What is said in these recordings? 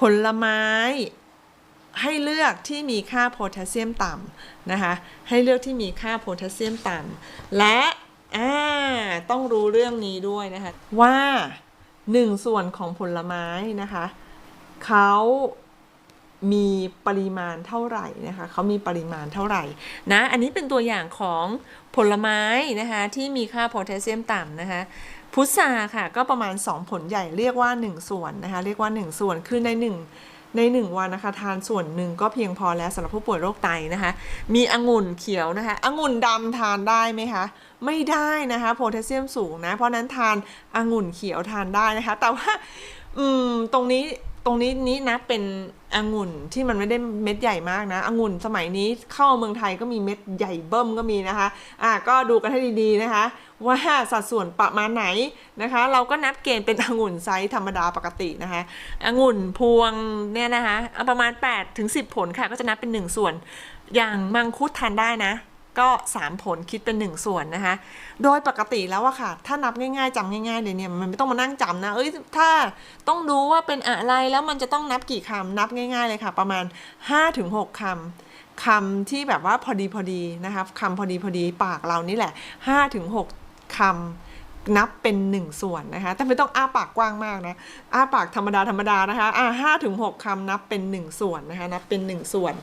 ผลไม้ให้เลือกที่มีค่าโพแทสเซียมต่ำนะคะ ให้เลือกที่มีค่าโพแทสเซียมต่ำและอ่าต้องรู้เรื่องนี้ด้วยนะคะ ว่าหนึ่งส่วนของผลไม้นะคะเขา มีปริมาณเท่าไหร่นะคะเขามีปริมาณเท่าไหร่นะอันนี้เป็นตัวอย่างของผลไม้นะคะที่มีค่าโพแทสเซียมต่ำนะคะพุทราค่ะก็ประมาณ 2 ผลใหญ่เรียกว่า 1 ส่วนนะคะเรียกว่า 1 ส่วนคือใน 1 ใน 1 วันนะคะทานส่วนหนึ่งก็เพียงพอแล้วสำหรับผู้ป่วยโรคไตนะคะมีองุ่นเขียวนะคะองุ่นดำทานได้ไหมคะไม่ได้นะคะโพแทสเซียมสูงนะเพราะนั้นทานองุ่นเขียวทานได้นะคะแต่ว่าอืมตรงนี้ตรงนี้นี้นะเป็นองุ่นที่มันไม่ได้เม็ดใหญ่มากนะองุ่นสมัยนี้เข้าเมืองไทยก็มีเม็ดใหญ่เบิ้มก็มีนะคะอะก็ดูกันให้ดีๆนะคะ ว่าสัดส่วนประมาณไหนนะคะ เราก็นับเกณฑ์เป็นองุ่นไซส์ธรรมดาปกตินะคะองุ่นพวงเนี่ยนะคะเอาประมาณ8ถึง10 ผลค่ะก็จะนับเป็น 1 ส่วน อย่างมังคุดทานได้นะ ก็ 3 ผลคิดเป็น 1 ส่วนนะคะ โดยปกติแล้วอะค่ะ ถ้านับง่ายๆจำง่ายๆเลยเนี่ยมันไม่ต้องมานั่งจำนะ เอ้ยถ้าต้องรู้ว่าเป็นอะไรแล้วมันจะต้องนับกี่คำนับง่าย ๆเลยค่ะ ประมาณ 5-6คำคำที่แบบว่าพอดีพอดีนะคะคำพอดีพอดีปากเรานี่แหละ 5-6คำนับเป็น 1 ส่วนนะคะ แต่ไม่ต้องอ้าปากกว้างมากนะ อ้าปากธรรมดาธรรมดานะคะ อ่าห้าถึงหกคำนับเป็น 1 ส่วนนะคะ นับเป็น 1 ส่วน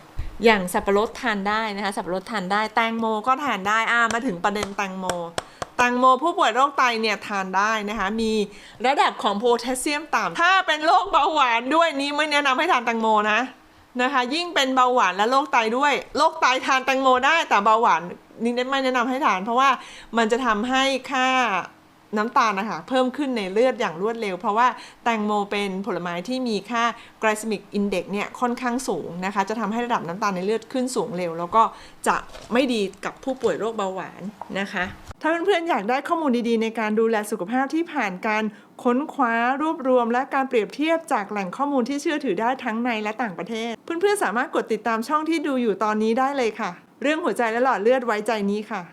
อย่างสับปะรดทานได้นะคะสับปะรดทานได้แตงโมก็ทานได้อ่ามาถึงประเด็นแตงโมแตงโมผู้ป่วยโรคไตเนี่ยทานได้นะคะมีระดับของโพแทสเซียมต่ำถ้าเป็นโรคเบาหวานด้วยนี้ไม่แนะนำให้ทานแตงโมนะนะคะ ยิ่งเป็นเบาหวานและโรคไตด้วยโรคไตทานแตงโมได้แต่เบาหวานนี่ไม่แนะนำให้ทาน เพราะว่ามันจะทำให้ค่า น้ำตาลนะคะเพิ่มขึ้นในเลือดอย่างรวดเร็ว เพราะว่าแตงโมเป็นผลไม้ที่มีค่า glycemic index เนี่ยค่อนข้างสูงนะคะ จะทำให้ระดับน้ำตาลในเลือดขึ้นสูงเร็ว แล้วก็จะไม่ดีกับผู้ป่วยโรคเบาหวานนะคะ ถ้าเพื่อนๆอยากได้ข้อมูลดีๆ ในการดูแลสุขภาพที่ผ่านการค้นคว้ารวบรวม และการเปรียบเทียบจากแหล่งข้อมูลที่เชื่อถือได้ทั้งในและต่างประเทศ เพื่อนๆสามารถกดติดตามช่องที่ดูอยู่ตอนนี้ได้เลยค่ะ เรื่องหัวใจและหลอดเลือดไว้ใจนี้ค่ะ